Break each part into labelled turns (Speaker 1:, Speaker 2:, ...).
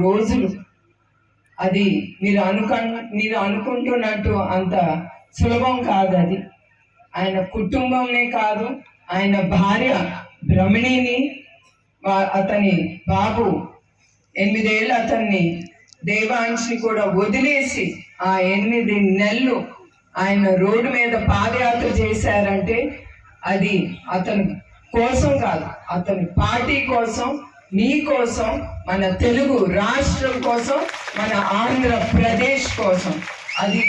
Speaker 1: రోజులు. అది మీరు అనుకున్న మీరు అనుకుంటున్నట్టు అంత సులభం కాదు అది. ఆయన కుటుంబంనే కాదు ఆయన భార్య భ్రమణిని అతని బాబు ఎనిమిదేళ్ళు అతన్ని దేవాంశని కూడా వదిలేసి ఆ ఎనిమిది నెలలు ఆయన రోడ్డు మీద పాదయాత్ర చేశారంటే అది అతని కోసం కాదు అతని పార్టీ కోసం మీ కోసం మన తెలుగు రాష్ట్రం కోసం మన ఆంధ్రప్రదేశ్ కోసం. అది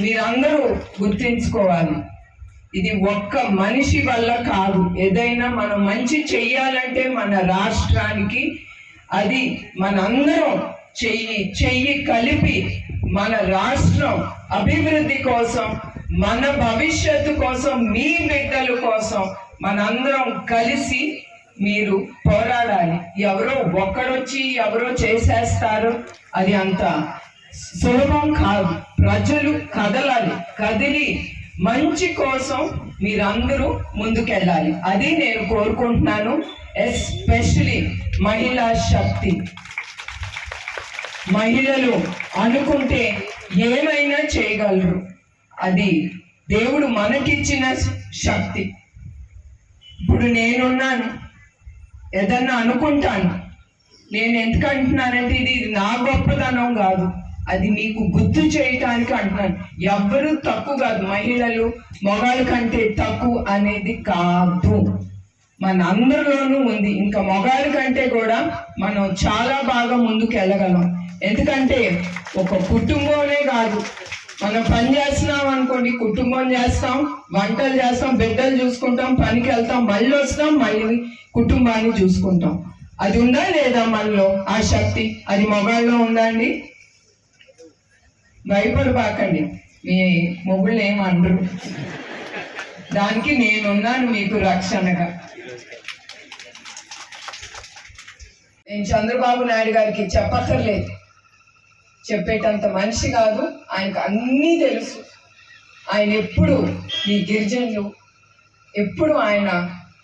Speaker 1: మీరందరూ గుర్తించుకోవాలి. ఇది ఒక్క మనిషి వల్ల కాదు. ఏదైనా మనం మంచి చెయ్యాలంటే మన రాష్ట్రానికి అది మనందరం చెయ్యి చెయ్యి కలిపి మన రాష్ట్రం అభివృద్ధి కోసం మన భవిష్యత్తు కోసం మీ బిడ్డల కోసం మనందరం కలిసి మీరు పోరాడాలి. ఎవరో ఒక్కడొచ్చి ఎవరో చేసేస్తారు. అది అంత సులభం కాదు. ప్రజలు కదలాలి. కదిలి మంచి కోసం మీరందరూ ముందుకెళ్ళాలి. అది నేను కోరుకుంటున్నాను. ఎస్పెషలీ మహిళా శక్తి. మహిళలు అనుకుంటే ఏమైనా చేయగలరు. అది దేవుడు మనకిచ్చిన శక్తి. ఇప్పుడు నేనున్నాను. ఏదన్నా అనుకుంటాను. నేను ఎందుకు అంటున్నానంటే ఇది నా గొప్పతనం కాదు. అది మీకు గుర్తు చేయటానికి అంటున్నాను. ఎవ్వరూ తక్కువ కాదు. మహిళలు మొగాళ్ళ కంటే తక్కువ అనేది కాదు. మన అందరిలోనూ ఉంది. ఇంకా మొగాళ్ళ కంటే కూడా మనం చాలా బాగా ముందుకు వెళ్ళగలం ఎందుకంటే ఒక కుటుంబమే కాదు. మనం పని చేస్తున్నాం అనుకోండి కుటుంబం చేస్తాం వంటలు చేస్తాం బిడ్డలు చూసుకుంటాం పనికి వెళ్తాం మళ్ళీ వస్తాం మళ్ళీ కుటుంబాన్ని చూసుకుంటాం. అది ఉందా లేదా మనలో ఆ శక్తి? అది మొగాళ్ళలో ఉందా అండి? భయపడబాకండి. మీ మొగుళ్ళు ఏం దానికి నేనున్నాను మీకు రక్షణగా. నేను చంద్రబాబు నాయుడు గారికి చెప్పక్కర్లేదు. చెప్పేటంత మనిషి కాదు ఆయనకు అన్నీ తెలుసు. ఆయన ఎప్పుడు మీ గిరిజనులు ఎప్పుడు ఆయన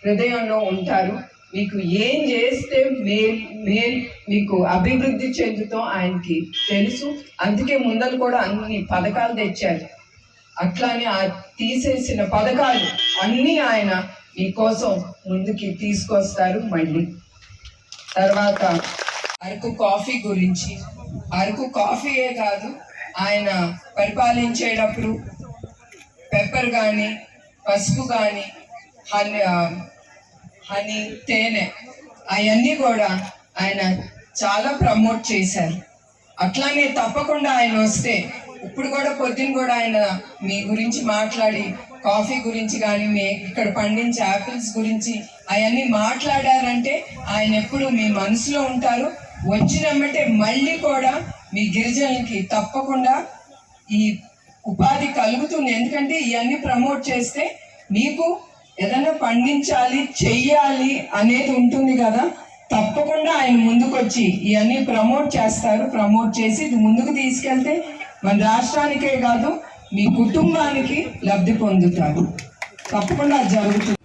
Speaker 1: హృదయంలో ఉంటారు. మీకు ఏం చేస్తే మేల్ మేల్ మీకు అభివృద్ధి చెందుతో ఆయనకి తెలుసు. అందుకే ముందలు కూడా అన్ని పథకాలు తెచ్చారు. అట్లానే ఆ తీసేసిన పథకాలు అన్నీ ఆయన మీకోసం ముందుకి తీసుకొస్తారు మళ్ళీ. తర్వాత అరకు కాఫీ గురించి అరకు కాఫీయే కాదు ఆయన పరిపాలించేటప్పుడు పెప్పర్ కానీ పసుపు కానీ హనీ హనీ తేనె అవన్నీ కూడా ఆయన చాలా ప్రమోట్ చేశారు. అట్లానే తప్పకుండా ఆయన వస్తే ఇప్పుడు కూడా పొద్దున కూడా ఆయన మీ గురించి మాట్లాడి కాఫీ గురించి కానీ మీ ఇక్కడ పండించే యాపిల్స్ గురించి అవన్నీ మాట్లాడారంటే ఆయన ఎప్పుడు మీ మనసులో ఉంటారు. వచ్చినమ్మంటే మళ్ళీ కూడా మీ గిరిజనులకి తప్పకుండా ఈ ఉపాధి కలుగుతుంది. ఎందుకంటే ఇవన్నీ ప్రమోట్ చేస్తే మీకు ఏదైనా పండించాలి చెయ్యాలి అనేది ఉంటుంది కదా. తప్పకుండా ఆయన ముందుకొచ్చి ఇవన్నీ ప్రమోట్ చేస్తారు. ప్రమోట్ చేసి ఇది ముందుకు తీసుకెళ్తే మన రాష్ట్రానికే కాదు మీ కుటుంబానికి లబ్ధి పొందుతారు. తప్పకుండా జరుగుతుంది.